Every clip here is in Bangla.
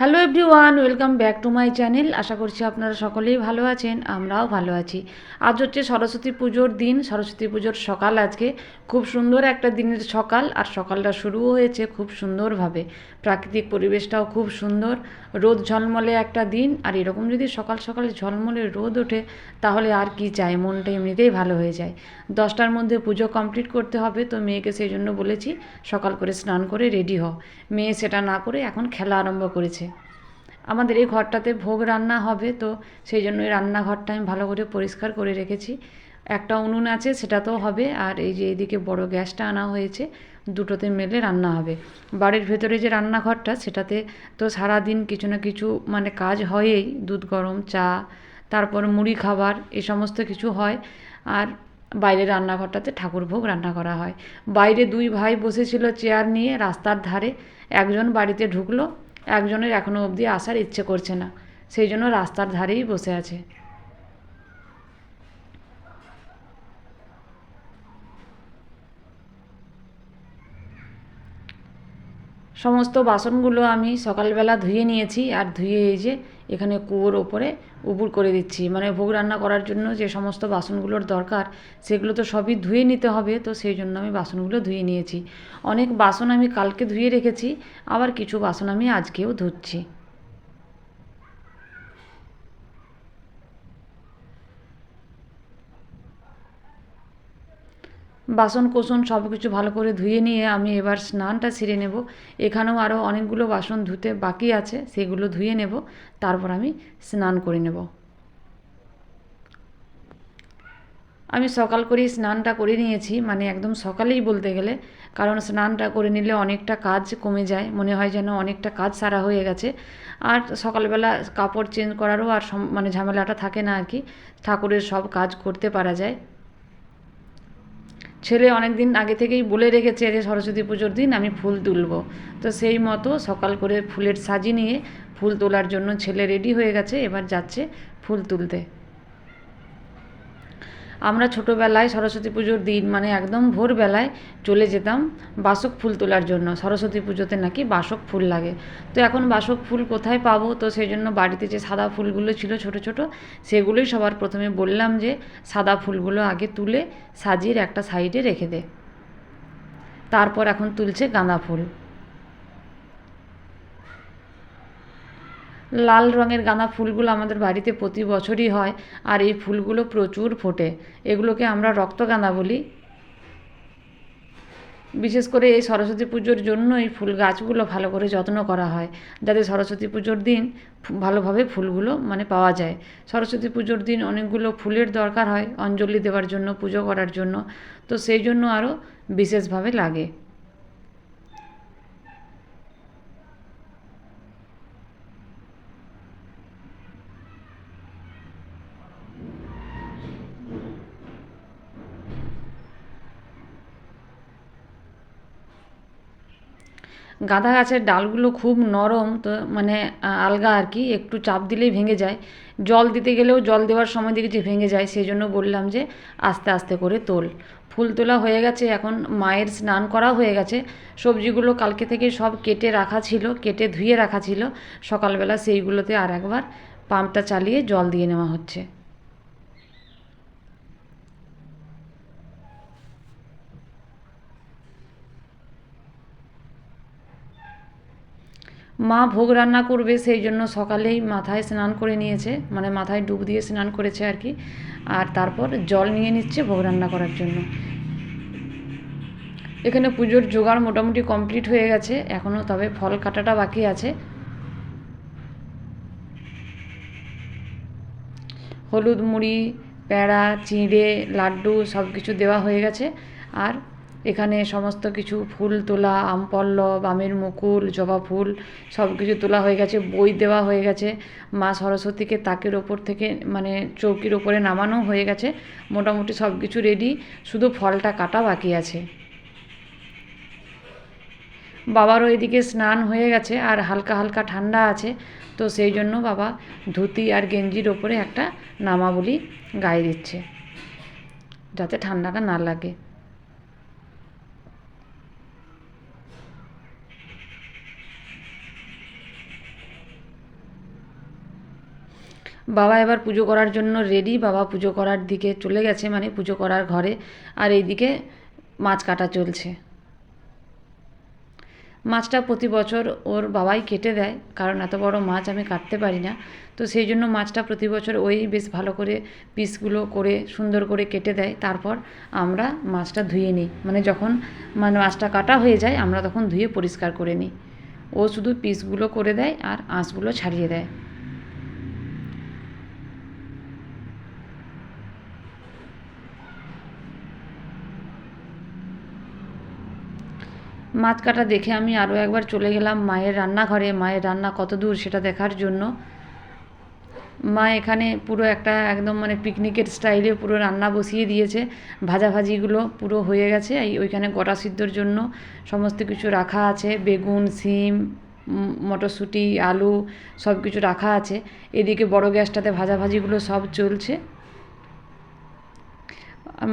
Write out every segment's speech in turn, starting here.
Hello everyone welcome back to my channel আশা করছি আপনারা সকলেই ভালো আছেন, আমরাও ভালো আছি। আজ হচ্ছে সরস্বতী পুজোর দিন। সরস্বতী পুজোর সকাল আজকে। খুব সুন্দর একটা দিনের সকাল, আর সকালটা শুরুও হয়েছে খুব সুন্দরভাবে। প্রাকৃতিক পরিবেশটাও খুব সুন্দর। রোদ ঝলমলে একটা দিন, আর এরকম যদি সকাল সকাল ঝলমলে রোদ ওঠে, তাহলে আর কি চাই? মনটা এমনিতেই ভালো হয়ে যায়। দশটার মধ্যে পুজো কমপ্লিট করতে হবে, তো মেয়েকে সেই জন্য বলেছি, সকাল করে স্নান করে রেডি হ। মেয়ে সেটা না করে এখন খেলা আরম্ভ করেছে। আমাদের এই ঘরটাতে ভোগ রান্না হবে, তো সেই জন্য এই রান্নাঘরটা আমি ভালো করে পরিষ্কার করে রেখেছি। একটা উনুন আছে সেটা তো হবে, আর এই যে এদিকে বড় গ্যাসটা আনা হয়েছে, দুটোতে মেলে রান্না হবে। বাড়ির ভেতরে যে রান্নাঘরটা, সেটাতে তো সারা দিন কিছু না কিছু মানে কাজ হয়ই, দুধ গরম, চা, তারপর মুড়ি খাবার, এ সমস্ত কিছু হয়, আর বাইরের রান্নাঘরটাতে ঠাকুর ভোগ রান্না করা হয়। বাইরে দুই ভাই বসেছিল চেয়ার নিয়ে রাস্তার ধারে, একজন বাড়িতে ঢুকলো একজনের এখনও অবধি আসার ইচ্ছে করছে না। সেই জন্য রাস্তার ধারেই বসে আছে। সমস্ত বাসনগুলো আমি সকালবেলা ধুয়ে নিয়েছি আর ধুয়ে এই যে এখানে কুয়োর ওপরে উপর করে দিচ্ছি। মানে ভোগ রান্না করার জন্য যে সমস্ত বাসনগুলোর দরকার, সেগুলো তো সবই ধুয়ে নিতে হবে, তো সেই জন্য আমি বাসনগুলো ধুয়ে নিয়েছি। অনেক বাসন আমি কালকে ধুয়ে রেখেছি, আবার কিছু বাসন আমি আজকেও ধুচ্ছি। বাসন কোসন সব কিছু ভালো করে ধুয়ে নিয়ে আমি এবার স্নানটা সেরে নেব। এখানেও আরও অনেকগুলো বাসন ধুতে বাকি আছে, সেগুলো ধুয়ে নেব। তারপর আমি স্নান করে নেব। আমি সকাল করেই স্নানটা করে নিয়েছি মানে একদম সকালেই বলতে গেলে। কারণ স্নানটা করে নিলে অনেকটা কাজ কমে যায়, মনে হয় যেন অনেকটা কাজ সারা হয়ে গেছে। আর সকালবেলা কাপড় চেঞ্জ করারও আর মানে ঝামেলাটা থাকে না আর কি। ঠাকুরের সব কাজ করতে পারা যায়। ছেলে অনেক দিন আগে থেকেই বলে রেখেছে যে সরস্বতী পুজোর দিন আমি ফুল তুলব। তো সেই মতো সকাল করে ফুলের সাজি নিয়ে ফুল তোলার জন্য ছেলে রেডি হয়ে গেছে, এবার যাচ্ছে ফুল তুলতে। আমরা ছোটোবেলায় সরস্বতী পুজোর দিন মানে একদম ভোরবেলায় চলে যেতাম বাসক ফুল তোলার জন্য। সরস্বতী পুজোতে নাকি বাসক ফুল লাগে। তো এখন বাসক ফুল কোথায় পাবো? তো সেই জন্য বাড়িতে যে সাদা ফুলগুলো ছিল ছোট ছোট, সেগুলোই সবার প্রথমে বললাম যে সাদা ফুলগুলো আগে তুলে সাজিয়ে একটা সাইডে রেখে দে। তারপর এখন তুলছে গাঁদা ফুল। লাল রঙের গাঁদা ফুলগুলো আমাদের বাড়িতে প্রতি বছরই হয়, আর এই ফুলগুলো প্রচুর ফোটে। এগুলোকে আমরা রক্ত গাঁদা বলি। বিশেষ করে এই সরস্বতী পুজোর জন্য এই ফুল গাছগুলো ভালো করে যত্ন করা হয়, যাতে সরস্বতী পুজোর দিন ভালোভাবে ফুলগুলো মানে পাওয়া যায়। সরস্বতী পুজোর দিন অনেকগুলো ফুলের দরকার হয়, অঞ্জলি দেওয়ার জন্য, পুজো করার জন্য। তো সেই জন্য আরও বিশেষভাবে লাগে। গাঁদা গাছের ডালগুলো খুব নরম, তো মানে আলগা আর কি, একটু চাপ দিলেই ভেঙে যায়। জল দিতে গেলেও জল দেওয়ার সময় দেখেছি ভেঙে যায় সেই জন্য বললাম যে আস্তে আস্তে করে তোল। ফুল তোলা হয়ে গেছে, এখন মায়ের স্নান করা হয়ে গেছে। সবজিগুলো কালকে থেকে সব কেটে রাখা ছিল, কেটে ধুয়ে রাখা ছিল। সকালবেলা সেইগুলোতে আর একবার পাম্পটা চালিয়ে জল দিয়ে নেওয়া হচ্ছে। মা ভোগ রান্না করবে সেই জন্য সকালেই মাথায় স্নান করে নিয়েছে মানে মাথায় ডুব দিয়ে স্নান করেছে আর কি। আর তারপর জল নিয়ে নিচ্ছে ভোগ রান্না করার জন্য। এখানে পুজোর জোগাড় মোটামুটি কমপ্লিট হয়ে গেছে এখনও তবে ফল কাটাটা বাকি আছে। হলুদ মুড়ি প্যাড়া চিঁড়ে, লাড্ডু সব কিছু দেওয়া হয়ে গেছে। আর এখানে সমস্ত কিছু ফুল তোলা, আম পল্লব, আমের মুকুল, জবা ফুল সব কিছু তোলা হয়ে গেছে, বই দেওয়া হয়ে গেছে। মা সরস্বতীকে তাকের ওপর থেকে মানে চৌকির ওপরে নামানো হয়ে গেছে। মোটামুটি সব কিছু রেডি শুধু ফলটা কাটা বাকি আছে। বাবারও এদিকে স্নান হয়ে গেছে, আর হালকা হালকা ঠান্ডা আছে। তো সেই জন্য বাবা ধুতি আর গেঞ্জির ওপরে একটা নামাবলি গায়ে দিচ্ছে, যাতে ঠান্ডাটা না লাগে। বাবা এবার পুজো করার জন্য রেডি বাবা পুজো করার দিকে চলে গেছে মানে পুজো করার ঘরে, আর এইদিকে মাছ কাটা চলছে। মাছটা প্রতি বছর ওর বাবাই কেটে দেয়, কারণ এত বড় মাছ আমি কাটতে পারি না। তো সেই জন্য মাছটা প্রতি বছর ওই বেশ ভালো করে পিসগুলো করে সুন্দর করে কেটে দেয়। তারপর আমরা মাছটা ধুয়ে নিই। মানে যখন মানে মাছটা কাটা হয়ে যায়, আমরা তখন ধুয়ে পরিষ্কার করে নিই। ও শুধু পিসগুলো করে দেয় আর আঁশগুলো ছাড়িয়ে দেয়। মাছ কাটা দেখে আমি আরও একবার চলে গেলাম মায়ের রান্নাঘরে। মায়ের রান্না কত দূর সেটা দেখার জন্য। মা এখানে পুরো একটা একদম মানে পিকনিকের স্টাইলে পুরো রান্না বসিয়ে দিয়েছে। ভাজাভাজিগুলো পুরো হয়ে গেছে। এই ওইখানে গোটা সিদ্ধর জন্য সমস্ত কিছু রাখা আছে। বেগুন, সিম মটরশুঁটি, আলু সব কিছু রাখা আছে। এদিকে বড় গ্যাসটাতে ভাজাভাজিগুলো সব চলছে।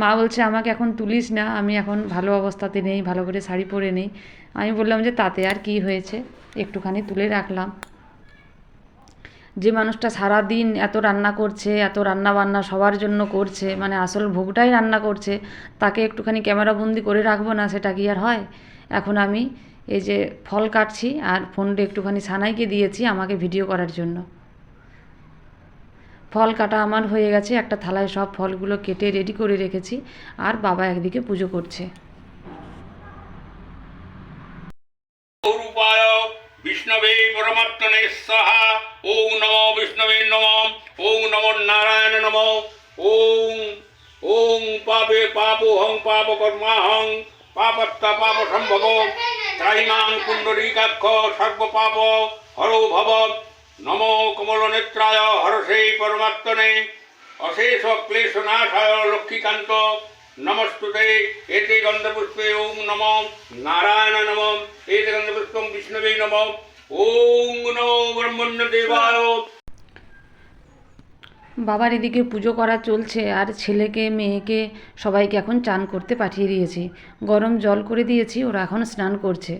মা বলছে, আমাকে এখন তুলিস না, আমি এখন ভালো অবস্থাতে নেই, ভালো করে শাড়ি পরে নেই। আমি বললাম যে, তাতে আর কি হয়েছে? একটুখানি তুলে রাখলাম। যে মানুষটা সারা দিন এত রান্না করছে, এত রান্না বান্না সবার জন্য করছে মানে আসল ভোগটাই রান্না করছে, তাকে একটুখানি ক্যামেরাবন্দি করে রাখব না, সেটা কি আর হয়? এখন আমি এই যে ফল কাটছি আর ফোনটা একটুখানি সানাইকে দিয়েছি, আমাকে ভিডিও করার জন্য। ফল কাটা আমার হয়ে গেছে, একটা থালায় সব ফলগুলো কেটে রেডি করে রেখেছি আর বাবা একদিকে পুজো করছে। বিষ্ণবে ওং নমো নম নমো নারায়ণ পাপে পাপ সর্ব পাপ হরো ভব নমো কমল নেত্রায় হরসে পরমাত্মনে। অশেষ ক্লেশ নাশায় লক্ষ্মীকান্ত। নমস্তুতে, এতে গন্ধপুষ্পে ওম নম। নারায়ণ নম। এতে গন্ধপুষ্পম বিষ্ণবে নম। ওম নমো ব্রহ্মণ্য দেবায়। বাবার এদিকে পুজো করা চলছে আর ছেলেকে, মেয়েকে সবাইকে এখন চান করতে পাঠিয়ে দিয়েছি। গরম জল করে দিয়েছি, ওরা এখন স্নান করছে।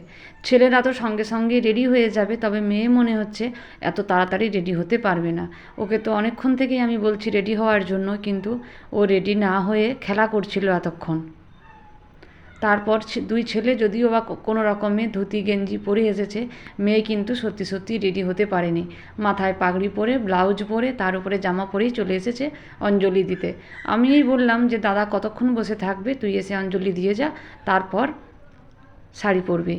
ছেলেরা তো সঙ্গে সঙ্গে রেডি হয়ে যাবে, তবে মেয়ে মনে হচ্ছে এত তাড়াতাড়ি রেডি হতে পারবে না। ওকে তো অনেকক্ষণ থেকেই আমি বলছি রেডি হওয়ার জন্য, কিন্তু ও রেডি না হয়ে খেলা করছিল এতক্ষণ। তারপর দুই ছেলে যদিও বা কোনো রকমে ধুতি, গেঞ্জি পরে এসেছে, মেয়ে কিন্তু সত্যি সত্যি রেডি হতে পারেনি। মাথায় পাগড়ি পরে ব্লাউজ পরে, তার উপরে জামা পরেই চলে এসেছে অঞ্জলি দিতে। আমিই বললাম যে, দাদা কতক্ষণ বসে থাকবে? তুই এসে অঞ্জলি দিয়ে যা, তারপর শাড়ি পরবি।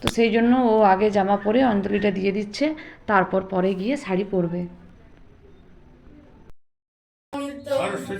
তো সেই জন্য ও আগে জামা পরে অঞ্জলিটা দিয়ে দিচ্ছে, তারপর পরে গিয়ে শাড়ি পরবে।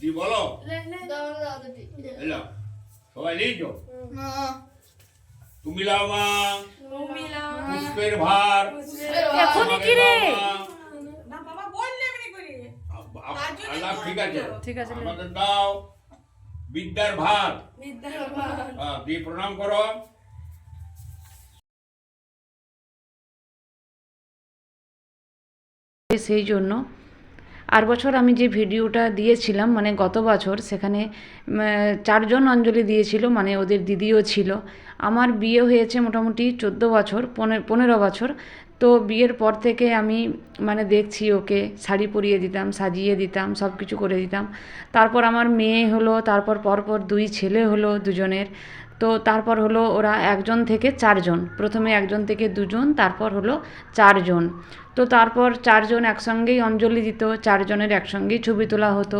দি বলো। সবাই তুমি লাও মা। পুষ্পের ভার। আব- আল্লাহ ঠিক আছে। ঠিক আছে, আমাদের দাও। বিদ্যার ভার। দিয়ে প্রণাম করো। সেই জন্য আর বছর আমি যে ভিডিওটা দিয়েছিলাম মানে গত বছর সেখানে চারজন অঞ্জলি দিয়েছিল মানে ওদের দিদিও ছিল। আমার বিয়ে হয়েছে মোটামুটি চোদ্দ বছর, পনে- পনেরো বছর। তো বিয়ের পর থেকে আমি মানে দেখছি ওকে, শাড়ি পরিয়ে দিতাম, সাজিয়ে দিতাম সব কিছু করে দিতাম। তারপর আমার মেয়ে হলো, তারপর পরপর দুই ছেলে হলো দুজনের। তো তারপর হলো ওরা একজন থেকে চারজন। প্রথমে একজন থেকে দুজন, তারপর হলো চারজন। তো তারপর চারজন একসঙ্গেই অঞ্জলি দিত, চারজনের একসঙ্গেই ছবি তোলা হতো।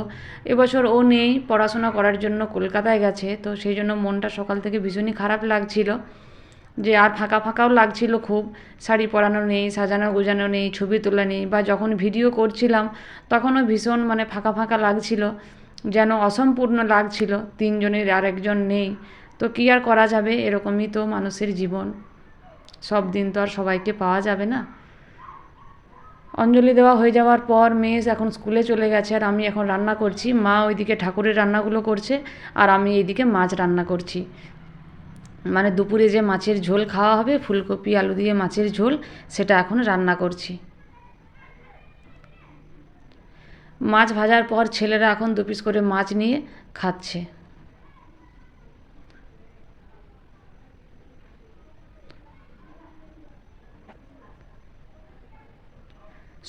এবছর ও নেই, পড়াশোনা করার জন্য কলকাতায় গেছে, তো সেই জন্য মনটা সকাল থেকে ভীষণই খারাপ লাগছিল। যে আর ফাঁকা ফাঁকাও লাগছিল খুব, শাড়ি পরানো নেই, সাজানো গোজানো নেই, ছবি তোলা নেই, বা যখন ভিডিও করছিলাম তখনও ভীষণ মানে ফাঁকা ফাঁকা লাগছিল, যেন অসম্পূর্ণ লাগছিল, তিনজনের আর একজন নেই। তো কী আর করা যাবে? এরকমই তো মানুষের জীবন। সব দিন তো আর সবাইকে পাওয়া যাবে না। অঞ্জলি দেওয়া হয়ে যাওয়ার পর মেষ এখন স্কুলে চলে গেছে আর আমি এখন রান্না করছি। মা ওইদিকে ঠাকুরের রান্নাগুলো করছে আর আমি এইদিকে মাছ রান্না করছি। মানে দুপুরে যে মাছের ঝোল খাওয়া হবে, ফুলকপি, আলু দিয়ে মাছের ঝোল, সেটা এখন রান্না করছি। মাছ ভাজার পর ছেলেরা এখন দু পিস করে মাছ নিয়ে খাচ্ছে।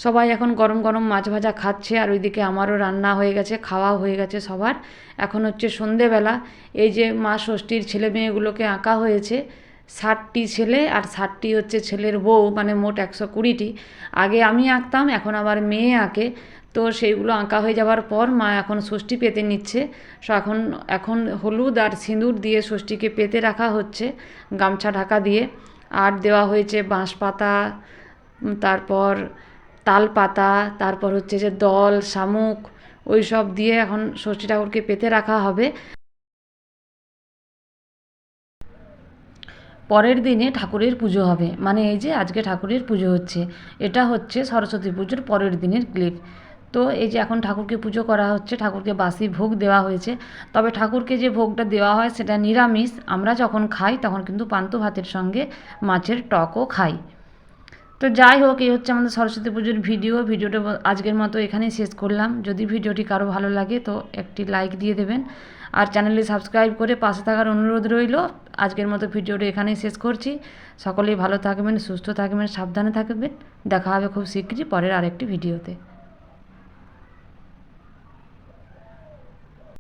সবাই এখন গরম গরম মাছ ভাজা খাচ্ছে আর ওইদিকে আমারও রান্না হয়ে গেছে খাওয়া হয়ে গেছে সবার। এখন হচ্ছে সন্ধেবেলা। এই যে মা ষষ্ঠীর ছেলে মেয়েগুলোকে আঁকা হয়েছে, ষাটটি ছেলে আর ষাটটি হচ্ছে ছেলের বউ মানে মোট একশো কুড়িটি। আগে আমি আঁকতাম, এখন আবার মেয়ে আঁকে। তো সেইগুলো আঁকা হয়ে যাওয়ার পর মা এখন ষষ্ঠী পেতে নিচ্ছে। সো এখন এখন হলুদ আর সিঁদুর দিয়ে ষষ্ঠীকে পেতে রাখা হচ্ছে, গামছা ঢাকা দিয়ে। আর দেওয়া হয়েছে বাঁশ পাতা তারপর তাল পাতা তারপর হচ্ছে যে দল, শামুক ওই সব দিয়ে এখন ষষ্ঠী ঠাকুরকে পেতে রাখা হবে। পরের দিনে ঠাকুরের পুজো হবে। মানে এই যে আজকে ঠাকুরের পুজো হচ্ছে। এটা হচ্ছে সরস্বতী পুজোর পরের দিনের ক্লিপ তো এই যে এখন ঠাকুরকে পুজো করা হচ্ছে, ঠাকুরকে বাসি ভোগ দেওয়া হয়েছে। তবে ঠাকুরকে যে ভোগটা দেওয়া হয় সেটা নিরামিষ। আমরা যখন খাই তখন কিন্তু পান্ত ভাতের সঙ্গে মাছের টকও খাই। তো যাই হোক, এই হচ্ছে আমাদের সরস্বতী পুজোর ভিডিও। ভিডিওটা আজকের মতো এখানেই শেষ করলাম। যদি ভিডিওটি কারও ভালো লাগে, তো একটি লাইক দিয়ে দেবেন। আর চ্যানেলে সাবস্ক্রাইব করে পাশে থাকার অনুরোধ রইল। আজকের মতো ভিডিওটা এখানেই শেষ করছি। সকলেই ভালো থাকবেন, সুস্থ থাকবেন, সাবধানে থাকবেন। দেখা হবে খুব শীঘ্রই পরের আরেকটি ভিডিওতে।